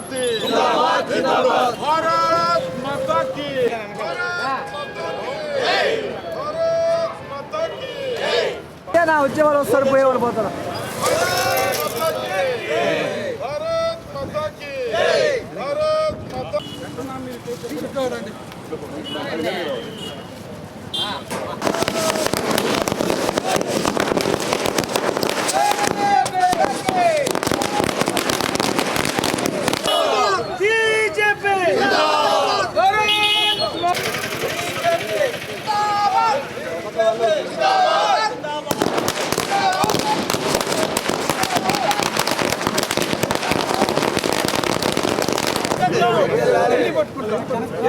జిందాబాద్ జిందాబాద్ జిందాబాద్. భారత్ మాతా key నా వచ్చే వాళ్ళు వస్తారు పోయే వాళ్ళు పోతారు? భారత్ మాతా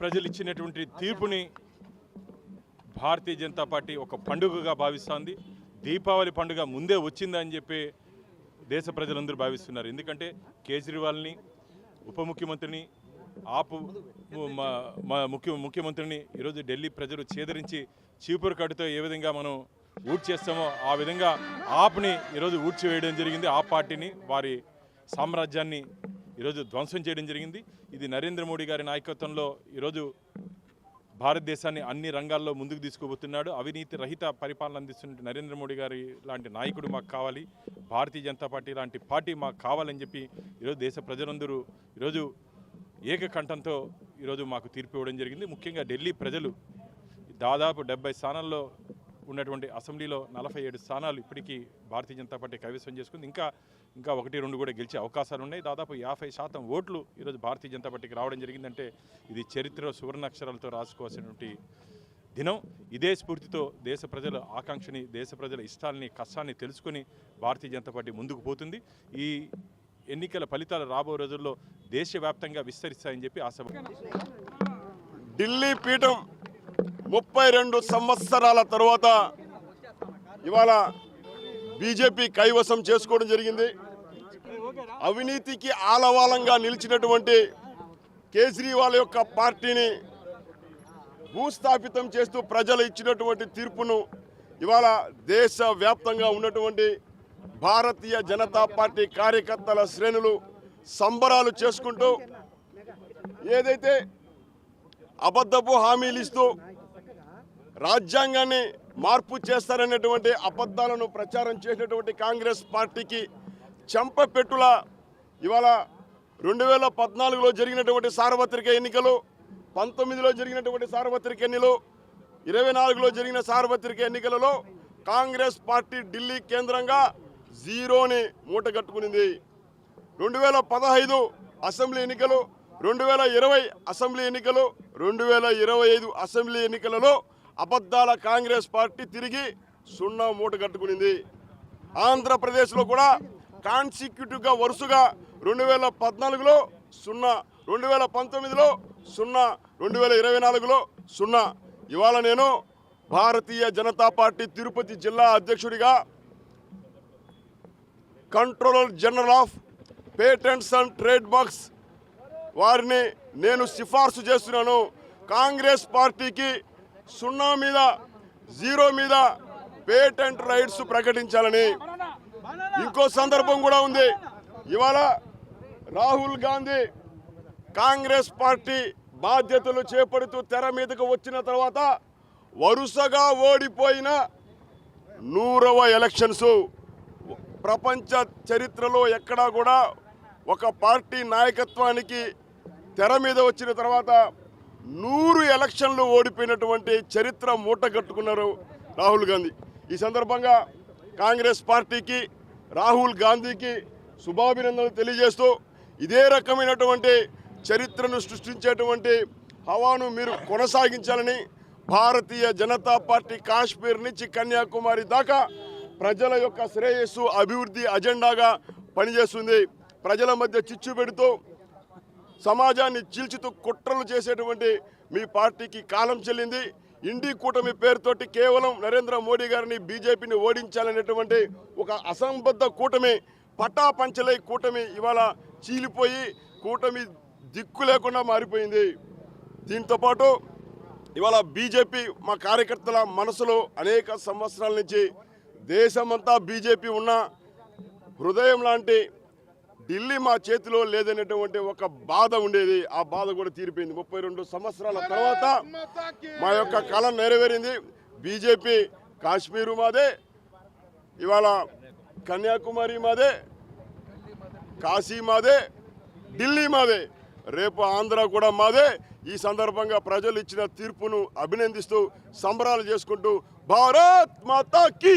ప్రజలు ఇచ్చినటువంటి తీర్పుని భారతీయ జనతా పార్టీ ఒక పండుగగా భావిస్తోంది. దీపావళి పండుగ ముందే వచ్చిందని చెప్పి దేశ ప్రజలందరూ భావిస్తున్నారు. ఎందుకంటే కేజ్రీవాల్ని ఉప ముఖ్యమంత్రిని ఆపు మా ముఖ్య ముఖ్యమంత్రిని ఈరోజు ఢిల్లీ ప్రజలు చేదరించి చీపురు కట్టుతో ఏ విధంగా మనం ఊడ్ చేస్తామో ఆ విధంగా ఆప్ని ఈరోజు ఊడ్చివేయడం జరిగింది. ఆ పార్టీని వారి సామ్రాజ్యాన్ని ఈరోజు ధ్వంసం చేయడం జరిగింది. ఇది నరేంద్ర మోడీ గారి నాయకత్వంలో ఈరోజు భారతదేశాన్ని అన్ని రంగాల్లో ముందుకు తీసుకుపోతున్నాడు. అవినీతి రహిత పరిపాలన అందిస్తున్న నరేంద్ర మోడీ గారి లాంటి నాయకుడు మాకు కావాలి. భారతీయ జనతా పార్టీ లాంటి పార్టీ మాకు కావాలని చెప్పి ఈరోజు దేశ ప్రజలందరూ ఈరోజు ఏకకంఠంతో ఈరోజు మాకు తీర్పు ఇవ్వడం జరిగింది. ముఖ్యంగా ఢిల్లీ ప్రజలు దాదాపు డెబ్బై స్థానాల్లో ఉన్నటువంటి అసెంబ్లీలో నలభై ఏడు స్థానాలు ఇప్పటికీ భారతీయ జనతా పార్టీ కైవసం చేసుకుంది. ఇంకా ఇంకా ఒకటి రెండు కూడా గెలిచే అవకాశాలు ఉన్నాయి. దాదాపు యాభై శాతం ఓట్లు ఈరోజు భారతీయ జనతా పార్టీకి రావడం జరిగిందంటే ఇది చరిత్ర సువర్ణాక్షరాలతో రాసుకోవాల్సినటువంటి దినం. ఇదే స్ఫూర్తితో దేశ ప్రజల ఆకాంక్షని దేశ ప్రజల ఇష్టాలని కష్టాన్ని తెలుసుకొని భారతీయ జనతా పార్టీ ముందుకు పోతుంది. ఈ ఎన్నికల ఫలితాలు రాబో రోజుల్లో దేశవ్యాప్తంగా విస్తరిస్తాయని చెప్పి ఆశ ఢిల్లీ పీఠం ముప్పై రెండు సంవత్సరాల తర్వాత ఇవాళ బీజేపీ కైవసం చేసుకోవడం జరిగింది. అవినీతికి ఆలవాలంగా నిలిచినటువంటి కేజ్రీవాల్ యొక్క పార్టీని భూస్థాపితం చేస్తూ ప్రజలు ఇచ్చినటువంటి తీర్పును ఇవాళ దేశ వ్యాప్తంగా ఉన్నటువంటి భారతీయ జనతా పార్టీ కార్యకర్తల శ్రేణులు సంబరాలు చేసుకుంటూ ఏదైతే అబద్ధపు హామీలు ఇస్తూ రాజ్యాంగాన్ని మార్పు చేస్తారనేటువంటి అబద్ధాలను ప్రచారం చేసినటువంటి కాంగ్రెస్ పార్టీకి చెంపపెట్టుల ఇవాళ రెండు వేల పద్నాలుగులో జరిగినటువంటి సార్వత్రిక ఎన్నికలు పంతొమ్మిదిలో జరిగినటువంటి సార్వత్రిక ఎన్నికలు ఇరవై నాలుగులో జరిగిన సార్వత్రిక ఎన్నికలలో కాంగ్రెస్ పార్టీ ఢిల్లీ కేంద్రంగా జీరోని మూటగట్టుకునింది రెండు వేల పదహైదు అసెంబ్లీ ఎన్నికలు రెండు వేల ఇరవై అసెంబ్లీ ఎన్నికలు రెండు వేల ఇరవై ఐదు అసెంబ్లీ ఎన్నికలలో అబద్ధాల కాంగ్రెస్ పార్టీ తిరిగి సున్నా మూట కట్టుకునింది. ఆంధ్రప్రదేశ్లో కూడా కాన్సిక్యూటివ్గా వరుసగా రెండు వేల పద్నాలుగులో సున్నా రెండు వేల పంతొమ్మిదిలో సున్నా రెండు వేల ఇరవై నాలుగులో సున్నా. ఇవాళ నేను భారతీయ జనతా పార్టీ తిరుపతి జిల్లా అధ్యక్షుడిగా controller general of patents and trade marks వారిని నేను సిఫార్సు చేస్తున్నాను. కాంగ్రెస్ పార్టీకి సున్నా మీద జీరో మీద పేటెంట్ రైట్స్ ప్రకటించాలని ఇంకో సందర్భం కూడా ఉంది. ఇవాళ రాహుల్ గాంధీ కాంగ్రెస్ పార్టీ బాధ్యతలు చేపడుతూ తెర మీదకు వచ్చిన తర్వాత వరుసగా ఓడిపోయిన నూరవ ఎలక్షన్స్. ప్రపంచ చరిత్రలో ఎక్కడా కూడా ఒక పార్టీ నాయకత్వానికి తెర మీద వచ్చిన తర్వాత నూరు ఎలక్షన్లు ఓడిపోయినటువంటి చరిత్ర మూట కట్టుకున్నారు రాహుల్ గాంధీ. ఈ సందర్భంగా కాంగ్రెస్ పార్టీకి రాహుల్ గాంధీకి శుభాభినందనలు తెలియజేస్తూ ఇదే రకమైనటువంటి చరిత్రను సృష్టించేటువంటి హవాను మీరు కొనసాగించాలని భారతీయ జనతా పార్టీ కాశ్మీర్ నుంచి కన్యాకుమారి దాకా ప్రజల యొక్క శ్రేయస్సు అభివృద్ధి అజెండాగా పనిచేస్తుంది. ప్రజల మధ్య చిచ్చు పెడుతూ సమాజాన్ని చీల్చుతూ కుట్రలు చేసేటువంటి మీ పార్టీకి కాలం చెల్లింది. ఇండి కూటమి పేరుతోటి కేవలం నరేంద్ర మోడీ గారిని బీజేపీని ఓడించాలనేటువంటి ఒక అసంబద్ధ కూటమి పటాపంచలై కూటమి ఇవాళ చీలిపోయి కూటమి దిక్కు లేకుండా మారిపోయింది. దీంతో పాటు ఇవాళ బీజేపీ మా కార్యకర్తల మనసులో అనేక సంవత్సరాల నుంచి దేశమంతా బీజేపీ ఉన్న హృదయం లాంటి ఢిల్లీ మా చేతిలో లేదనేటువంటి ఒక బాధ ఉండేది. ఆ బాధ కూడా తీరిపోయింది. ముప్పై రెండు సంవత్సరాల తర్వాత మా యొక్క కళ నెరవేరింది. బీజేపీ కాశ్మీరు మాదే ఇవాళ కన్యాకుమారి మాదే కాశీ మాదే ఢిల్లీ మాదే రేపు ఆంధ్ర కూడా మాదే. ఈ సందర్భంగా ప్రజలు ఇచ్చిన తీర్పును అభినందిస్తూ సంబరాలు చేసుకుంటూ భారత్ మాతా కీ